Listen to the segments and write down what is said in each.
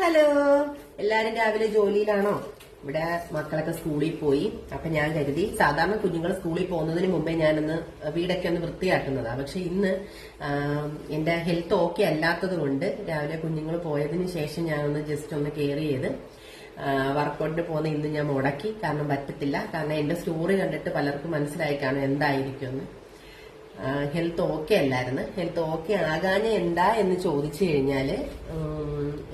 Hello. എല്ലാരും രാവിലെ ജോലിയിലാണോ? ഇവിടെ മക്കളൊക്കെ സ്കൂളിൽ പോയി. അപ്പൊ ഞാൻ കരുതി സാധാരണ കുഞ്ഞുങ്ങൾ സ്കൂളിൽ പോകുന്നതിന് മുമ്പേ ഞാനൊന്ന് വീടൊക്കെ ഒന്ന് വൃത്തിയാക്കുന്നതാ. പക്ഷെ ഇന്ന് എന്റെ ഹെൽത്ത് ഓക്കെ അല്ലാത്തത് കൊണ്ട് രാവിലെ കുഞ്ഞുങ്ങൾ പോയതിന് ശേഷം ഞാനൊന്ന് ജസ്റ്റ് ഒന്ന് കെയർ ചെയ്ത് വർക്കൗട്ടിന് പോകുന്ന ഇന്ന് ഞാൻ മുടക്കി. കാരണം പറ്റത്തില്ല. കാരണം എന്റെ സ്റ്റോറി കണ്ടിട്ട് പലർക്കും മനസ്സിലായി കാണും എന്തായിരിക്കും എന്ന് ഹെൽത്ത് ഓക്കെ അല്ലായിരുന്നു. ഹെൽത്ത് ഓക്കെ ആകാഞ്ഞ എന്താ എന്ന് ചോദിച്ചു കഴിഞ്ഞാൽ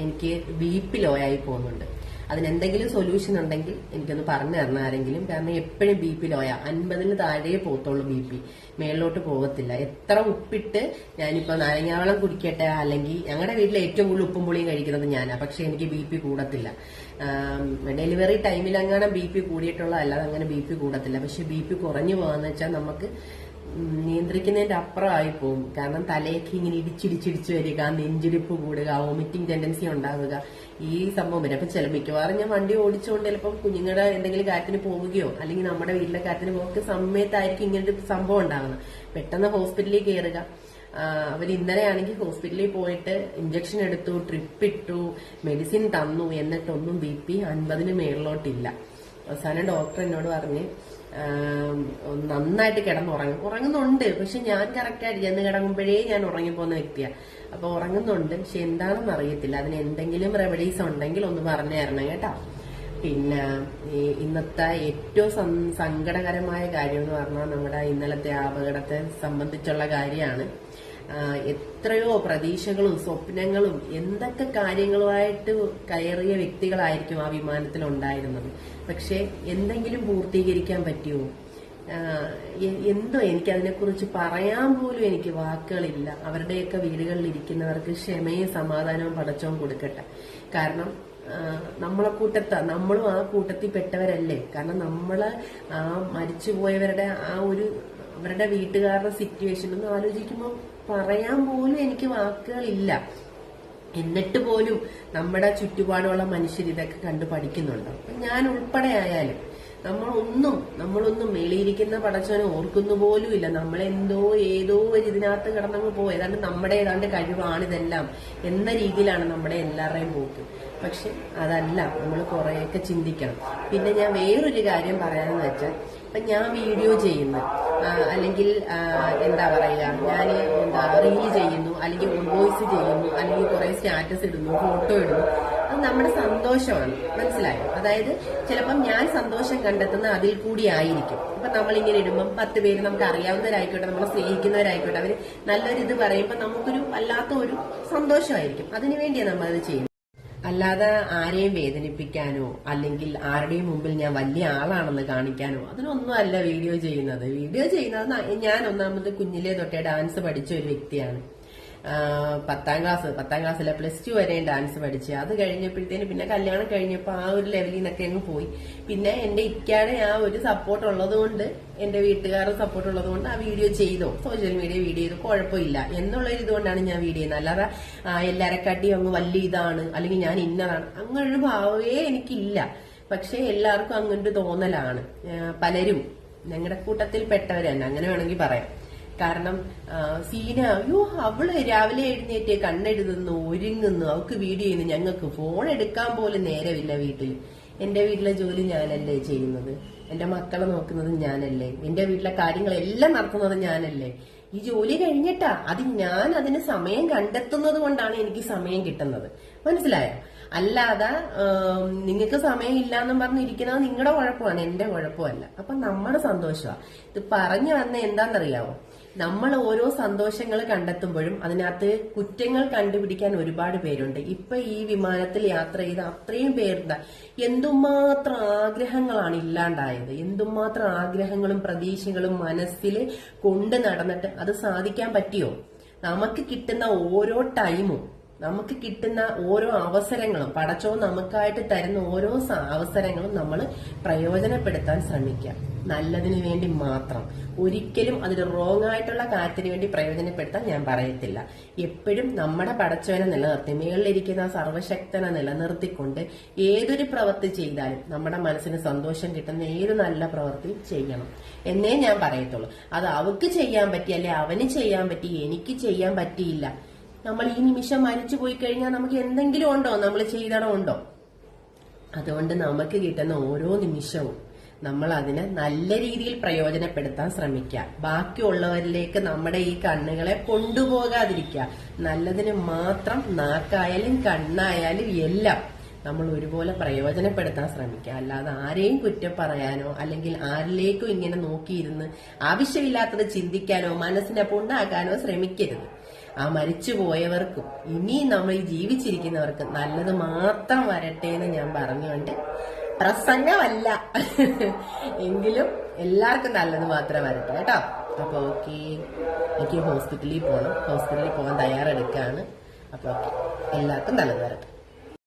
എനിക്ക് ബി പി ലോ ആയി പോകുന്നുണ്ട്. അതിനെന്തെങ്കിലും സൊല്യൂഷൻ ഉണ്ടെങ്കിൽ എനിക്കൊന്ന് പറഞ്ഞു തരണം ആരെങ്കിലും. കാരണം എപ്പോഴും ബി പി ലോയ അൻപതിന് താഴെ പോകത്തുള്ളൂ ബി പി മേളിലോട്ട് പോകത്തില്ല. എത്ര ഉപ്പിട്ട് ഞാനിപ്പോ നാരങ്ങാവളം കുടിക്കട്ടെ? അല്ലെങ്കിൽ ഞങ്ങളുടെ വീട്ടിൽ ഏറ്റവും കൂടുതൽ ഉപ്പും പുളിയും കഴിക്കുന്നത് ഞാനാ. പക്ഷെ എനിക്ക് ബി പി കൂടത്തില്ല. ഡെലിവറി ടൈമിൽ അങ്ങനെ ബി പി കൂടിയിട്ടുള്ള അല്ലാതെ അങ്ങനെ ബി പി കൂടത്തില്ല. പക്ഷെ ബി പി കുറഞ്ഞു പോകാന്ന് വെച്ചാൽ നമുക്ക് നിയന്ത്രിക്കുന്നതിന്റെ അപ്പുറമായി പോകും. കാരണം തലയൊക്കെ ഇങ്ങനെ ഇടിച്ചിടിച്ചിടിച്ച് വരിക നെഞ്ചിടിപ്പ് കൂടുക വോമിറ്റിംഗ് ടെൻഡൻസി ഉണ്ടാവുക. ഈ സംഭവം വരും. അപ്പൊ ചില മിക്കവാറും ഞാൻ വണ്ടി ഓടിച്ചുകൊണ്ട് ചിലപ്പം കുഞ്ഞുങ്ങളുടെ എന്തെങ്കിലും കാര്യത്തിന് പോവുകയോ അല്ലെങ്കിൽ നമ്മുടെ വീട്ടിലെ കാര്യത്തിന് പോകുക സമയത്തായിരിക്കും ഒരു സംഭവം ഉണ്ടാകുന്നത് പെട്ടെന്ന് ഹോസ്പിറ്റലിൽ കയറുക അവർ ഇന്നലെയാണെങ്കിൽ ഹോസ്പിറ്റലിൽ പോയിട്ട് ഇഞ്ചക്ഷൻ എടുത്തു ട്രിപ്പ് ഇട്ടു മെഡിസിൻ തന്നു. എന്നിട്ടൊന്നും ബി പി അൻപതിന് മേളിലോട്ടില്ല. അവസാനം ഡോക്ടർ എന്നോട് പറഞ്ഞ് നന്നായിട്ട് കിടന്നുറങ്ങും ഉറങ്ങുന്നുണ്ട്. പക്ഷെ ഞാൻ കറക്റ്റായിട്ട് ചെന്ന് കിടങ്ങുമ്പോഴേ ഞാൻ ഉറങ്ങി പോകുന്ന വ്യക്തിയാണ് അപ്പൊ ഉറങ്ങുന്നുണ്ട്. പക്ഷെ എന്താണെന്ന് അറിയത്തില്ല. അതിന് എന്തെങ്കിലും റെമഡീസ് ഉണ്ടെങ്കിൽ ഒന്ന് പറഞ്ഞു തരണം കേട്ടോ. പിന്നെ ഇന്നത്തെ ഏറ്റവും സങ്കടകരമായ കാര്യം എന്ന് പറഞ്ഞാൽ നമ്മുടെ ഇന്നലത്തെ അപകടത്തെ സംബന്ധിച്ചുള്ള കാര്യമാണ്. എത്രയോ പ്രതീക്ഷകളും സ്വപ്നങ്ങളും എന്തൊക്കെ കാര്യങ്ങളുമായിട്ട് കയറിയ വ്യക്തികളായിരിക്കും ആ വിമാനത്തിൽ ഉണ്ടായിരുന്നത് പക്ഷെ എന്തെങ്കിലും പൂർത്തീകരിക്കാൻ പറ്റുമോ? എന്തോ എനിക്ക് അതിനെക്കുറിച്ച് പറയാൻ പോലും എനിക്ക് വാക്കുകളില്ല. അവരുടെയൊക്കെ വീടുകളിൽ ഇരിക്കുന്നവർക്ക് ക്ഷമയും സമാധാനവും പടച്ചവും കൊടുക്കട്ടെ. കാരണം നമ്മളെ കൂട്ടത്ത നമ്മളും ആ കൂട്ടത്തിൽ പെട്ടവരല്ലേ കാരണം നമ്മൾ ആ മരിച്ചുപോയവരുടെ ആ ഒരു അവരുടെ വീട്ടുകാരുടെ സിറ്റുവേഷൻ ഒന്ന് ആലോചിക്കുമ്പോൾ പറയാൻ പോലും എനിക്ക് വാക്കുകളില്ല. എന്നിട്ട് പോലും നമ്മുടെ ചുറ്റുപാടുള്ള മനുഷ്യർ ഇതൊക്കെ കണ്ടു പഠിക്കുന്നുണ്ട്. ഞാൻ ഉൾപ്പെടെ ആയാലും നമ്മളൊന്നും നമ്മളൊന്നും മേളിയിരിക്കുന്ന പടച്ചവനെ ഓർക്കുന്നു പോലും ഇല്ല നമ്മളെന്തോ ഏതോ ഒരു ഇതിനകത്ത് കിടന്നങ്ങ് പോയി ഏതാണ്ട് നമ്മുടെ ഏതാണ്ട് കഴിവാണിതെല്ലാം എന്ന രീതിയിലാണ് നമ്മുടെ എല്ലാവരുടെയും പോക്ക്. പക്ഷെ അതല്ല നമ്മൾ കുറെയൊക്കെ ചിന്തിക്കണം. പിന്നെ ഞാൻ വേറൊരു കാര്യം പറയാമെന്ന് വെച്ചാൽ ഇപ്പൊ ഞാൻ വീഡിയോ ചെയ്യുന്നു അല്ലെങ്കിൽ എന്താ പറയുക ഞാൻ എന്താ റീൽ ചെയ്യുന്നു അല്ലെങ്കിൽ വോയിസ് ചെയ്യുന്നു അല്ലെങ്കിൽ കുറെ സ്റ്റാറ്റസ് ഇടുന്നു ഫോട്ടോ ഇടുന്നു അത് നമ്മുടെ സന്തോഷമാണ്. മനസ്സിലായോ? അതായത് ചിലപ്പം ഞാൻ സന്തോഷം കണ്ടെത്തുന്ന അതിൽ കൂടി ആയിരിക്കും. ഇപ്പൊ നമ്മളിങ്ങനെ ഇടുമ്പം പത്ത് പേര് നമുക്ക് അറിയാവുന്നവരായിക്കോട്ടെ നമ്മളെ സ്നേഹിക്കുന്നവരായിക്കോട്ടെ അവർ നല്ലൊരു ഇത് പറയുമ്പോൾ നമുക്കൊരു വല്ലാത്ത ഒരു സന്തോഷമായിരിക്കും. അതിനുവേണ്ടിയാണ് നമ്മൾ അത് ചെയ്യുന്നത്. അല്ലാതെ ആരെയും വേദനിപ്പിക്കാനോ അല്ലെങ്കിൽ ആരുടെയും മുമ്പിൽ ഞാൻ വലിയ ആളാണെന്ന് കാണിക്കാനോ അതിനൊന്നും അല്ല വീഡിയോ ചെയ്യുന്നത്. വീഡിയോ ചെയ്യുന്നത് ഞാൻ ഒന്നാമത് കുഞ്ഞിലേ തൊട്ടേ ഡാൻസ് പഠിച്ച ഒരു വ്യക്തിയാണ്. പത്താം ക്ലാസ് പത്താം ക്ലാസ്സിലെ പ്ലസ് ടു വരെയും ഡാൻസ് പഠിച്ച്. അത് കഴിഞ്ഞപ്പോഴത്തേന് പിന്നെ കല്യാണം കഴിഞ്ഞപ്പോൾ ആ ഒരു ലെവലിൽ നിന്നൊക്കെ അങ്ങ് പോയി. പിന്നെ എന്റെ ഇക്കാടെ ആ ഒരു സപ്പോർട്ട് ഉള്ളത് കൊണ്ട് എന്റെ വീട്ടുകാരുടെ സപ്പോർട്ട് ഉള്ളത് കൊണ്ട് ആ വീഡിയോ ചെയ്തോ. സോഷ്യൽ മീഡിയ വീഡിയോ ചെയ്തു. കുഴപ്പമില്ല. എന്നുള്ള ഒരു ഇതുകൊണ്ടാണ് ഞാൻ വീഡിയോ ചെയ്യുന്നത്. അല്ലാതെ എല്ലാരെക്കാട്ടി അങ്ങ് വലിയ ഇതാണ്. അല്ലെങ്കിൽ ഞാൻ ഇന്നതാണ്. അങ്ങനെ ഒരു ഭാവമേ എനിക്കില്ല. പക്ഷെ എല്ലാവർക്കും അങ്ങനൊരു തോന്നലാണ്. പലരും ഞങ്ങളുടെ കൂട്ടത്തിൽ പെട്ടവരാണ് അങ്ങനെ വേണമെങ്കിൽ പറയാം. കാരണം സീന അയ്യോ അവൾ രാവിലെ എഴുന്നേറ്റ് കണ്ണെഴുതുന്നു ഒരുങ്ങുന്നു അവക്ക് വീഡിയോ ചെയ്യുന്നു ഞങ്ങൾക്ക് ഫോൺ എടുക്കാൻ പോലും നേരമില്ല വീട്ടിൽ. എന്റെ വീട്ടിലെ ജോലി ഞാനല്ലേ ചെയ്യുന്നത്? എന്റെ മക്കളെ നോക്കുന്നത് ഞാനല്ലേ? എന്റെ വീട്ടിലെ കാര്യങ്ങളെല്ലാം നടത്തുന്നത് ഞാനല്ലേ? ഈ ജോലി കഴിഞ്ഞിട്ടാ. അത് ഞാൻ അതിന് സമയം കണ്ടെത്തുന്നത് കൊണ്ടാണ് എനിക്ക് സമയം കിട്ടുന്നത്. മനസ്സിലായോ? അല്ലാതെ നിങ്ങൾക്ക് സമയം ഇല്ല എന്നും പറഞ്ഞിരിക്കുന്നത് നിങ്ങളുടെ കുഴപ്പമാണ് എന്റെ കുഴപ്പമല്ല. അപ്പൊ നമ്മുടെ സന്തോഷമാണ് ഇത് പറഞ്ഞു വന്ന എന്താണെന്നറിയാവോ? നമ്മൾ ഓരോ സന്തോഷങ്ങൾ കണ്ടെത്തുമ്പോഴും അതിനകത്ത് കുറ്റങ്ങൾ കണ്ടുപിടിക്കാൻ ഒരുപാട് പേരുണ്ട്. ഇപ്പൊ ഈ വിമാനത്തിൽ യാത്ര ചെയ്ത അത്രയും പേരുണ്ട്. എന്തുമാത്രം ആഗ്രഹങ്ങളാണ് ഇല്ലാണ്ടായത്. എന്തുമാത്രം ആഗ്രഹങ്ങളും പ്രതീക്ഷകളും മനസ്സിൽ കൊണ്ട് നടന്നിട്ട് അത് സാധിക്കാൻ പറ്റിയോ? നമുക്ക് കിട്ടുന്ന ഓരോ ടൈമും നമുക്ക് കിട്ടുന്ന ഓരോ അവസരങ്ങളും പടച്ചോ നമുക്കായിട്ട് തരുന്ന ഓരോ അവസരങ്ങളും നമ്മൾ പ്രയോജനപ്പെടുത്താൻ ശ്രമിക്കുക. നല്ലതിനു വേണ്ടി മാത്രം. ഒരിക്കലും അതിന് റോങ് ആയിട്ടുള്ള കാര്യത്തിന് വേണ്ടി പ്രയോജനപ്പെടുത്താൻ ഞാൻ പറയത്തില്ല. എപ്പോഴും നമ്മുടെ പടച്ചവനെ നിലനിർത്തി മേളിലിരിക്കുന്ന സർവശക്തനെ നിലനിർത്തിക്കൊണ്ട് ഏതൊരു പ്രവൃത്തി ചെയ്താലും നമ്മുടെ മനസ്സിന് സന്തോഷം കിട്ടുന്ന ഏത് നല്ല പ്രവൃത്തി ചെയ്യണം. എന്നേ ഞാൻ പറയത്തുള്ളൂ. അത് അവക്ക് ചെയ്യാൻ പറ്റി അല്ലെ അവന് ചെയ്യാൻ പറ്റി എനിക്ക് ചെയ്യാൻ പറ്റിയില്ല നമ്മൾ ഈ നിമിഷം മരിച്ചു പോയി കഴിഞ്ഞാൽ നമുക്ക് എന്തെങ്കിലും ഉണ്ടോ? നമ്മൾ ചെയ്തടം ഉണ്ടോ? അതുകൊണ്ട് നമുക്ക് കിട്ടുന്ന ഓരോ നിമിഷവും നമ്മൾ അതിനെ നല്ല രീതിയിൽ പ്രയോജനപ്പെടുത്താൻ ശ്രമിക്കുക. ബാക്കിയുള്ളവരിലേക്ക് നമ്മുടെ ഈ കണ്ണുകളെ കൊണ്ടുപോകാതിരിക്കുക. നല്ലതിന് മാത്രം നാക്കായാലും കണ്ണായാലും എല്ലാം നമ്മൾ ഒരുപോലെ പ്രയോജനപ്പെടുത്താൻ ശ്രമിക്കുക അല്ലാതെ ആരെയും കുറ്റം പറയാനോ അല്ലെങ്കിൽ ആരിലേക്കും ഇങ്ങനെ നോക്കിയിരുന്ന് ആവശ്യമില്ലാത്തത് ചിന്തിക്കാനോ മനസ്സിനെ പൊണ്ണാക്കാനോ ശ്രമിക്കരുത്. ആ മരിച്ചു പോയവർക്കും ഇനിയും നമ്മൾ ജീവിച്ചിരിക്കുന്നവർക്കും നല്ലത് മാത്രം വരട്ടെ എന്ന് ഞാൻ പറഞ്ഞുകൊണ്ട് പ്രസംഗമല്ല. എങ്കിലും എല്ലാവർക്കും നല്ലത് മാത്രം വരട്ടെ കേട്ടോ. അപ്പൊ ഓക്കെ. എനിക്ക് ഹോസ്പിറ്റലിൽ പോകണം ഹോസ്പിറ്റലിൽ പോകാൻ തയ്യാറെടുക്കുകയാണ്. അപ്പൊ ഓക്കെ. എല്ലാവർക്കും നല്ലത് വരട്ടെ.